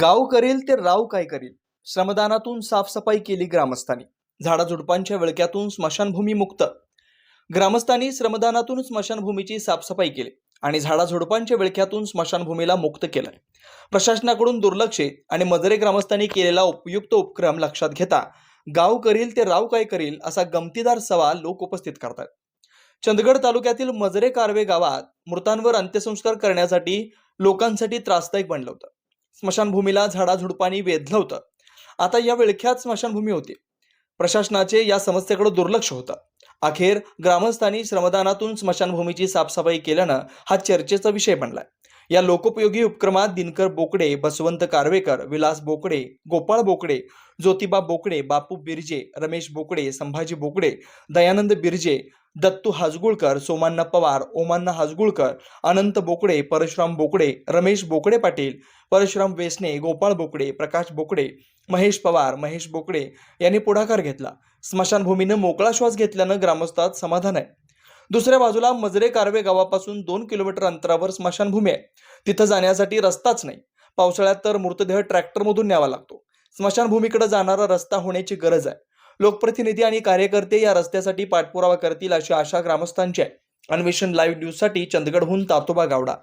गाव करेल ते राव काय करील? श्रमदानातून साफसफाई केली ग्रामस्थांनी. झाडाझुडपांच्या विळक्यातून स्मशानभूमी मुक्त. ग्रामस्थांनी श्रमदानातून स्मशानभूमीची साफसफाई केली आणि झाडाझुडपांच्या विळख्यातून स्मशानभूमीला मुक्त केलं. प्रशासनाकडून दुर्लक्षित आणि मजरे ग्रामस्थांनी केलेला उपयुक्त उपक्रम लक्षात घेता गाव करील ते राव काय करील असा गमतीदार सवाल लोक उपस्थित करतात. चंदगड तालुक्यातील मजरे कारवे गावात मृतांवर अंत्यसंस्कार करण्यासाठी लोकांसाठी त्रासदायक बनलं होतं. स्मशानभूमीला झाडाझुडपांनी वेधलं होतं. आता या विळख्यात स्मशानभूमी होती. प्रशासनाचे या समस्येकडे दुर्लक्ष होतं. अखेर ग्रामस्थांनी श्रमदानातून स्मशानभूमीची साफसफाई केल्यानं हा चर्चेचा विषय बनलाय. या लोकोपयोगी उपक्रमात दिनकर बोकडे बसवंत कारवेकर विलास बोकडे गोपाळ बोकडे ज्योतिबा बोकडे बापू बिर्जे रमेश बोकडे संभाजी बोकडे दयानंद बिर्जे दत्तू हाजगुळकर सोमान्ना पवार ओमान्ना हाजगुळकर अनंत बोकडे परशुराम बोकडे रमेश बोकडे पाटील परशुराम वेसने गोपाळ बोकडे प्रकाश बोकडे महेश पवार महेश बोकडे यांनी पुढाकार घेतला. स्मशानभूमीनं मोकळा श्वास घेतल्यानं ग्रामस्थात समाधान आहे. दुसऱ्या बाजूला मजरे कारवे गावापासून दोन किलोमीटर अंतरावर स्मशानभूमी आहे. तिथं जाण्यासाठी रस्ताच नाही. पावसाळ्यात तर मृतदेह ट्रॅक्टरमधून न्यावा लागतो. स्मशानभूमीकडे जाणारा रस्ता होण्याची गरज आहे. लोकप्रतिनिधी आणि कार्यकर्ते या रस्त्यासाठी पाठपुरावा करतील अशी आशा ग्रामस्थांची आहे. अन्वेषण लाईव्ह न्यूजसाठी चंदगडहून तातोबा गावडा.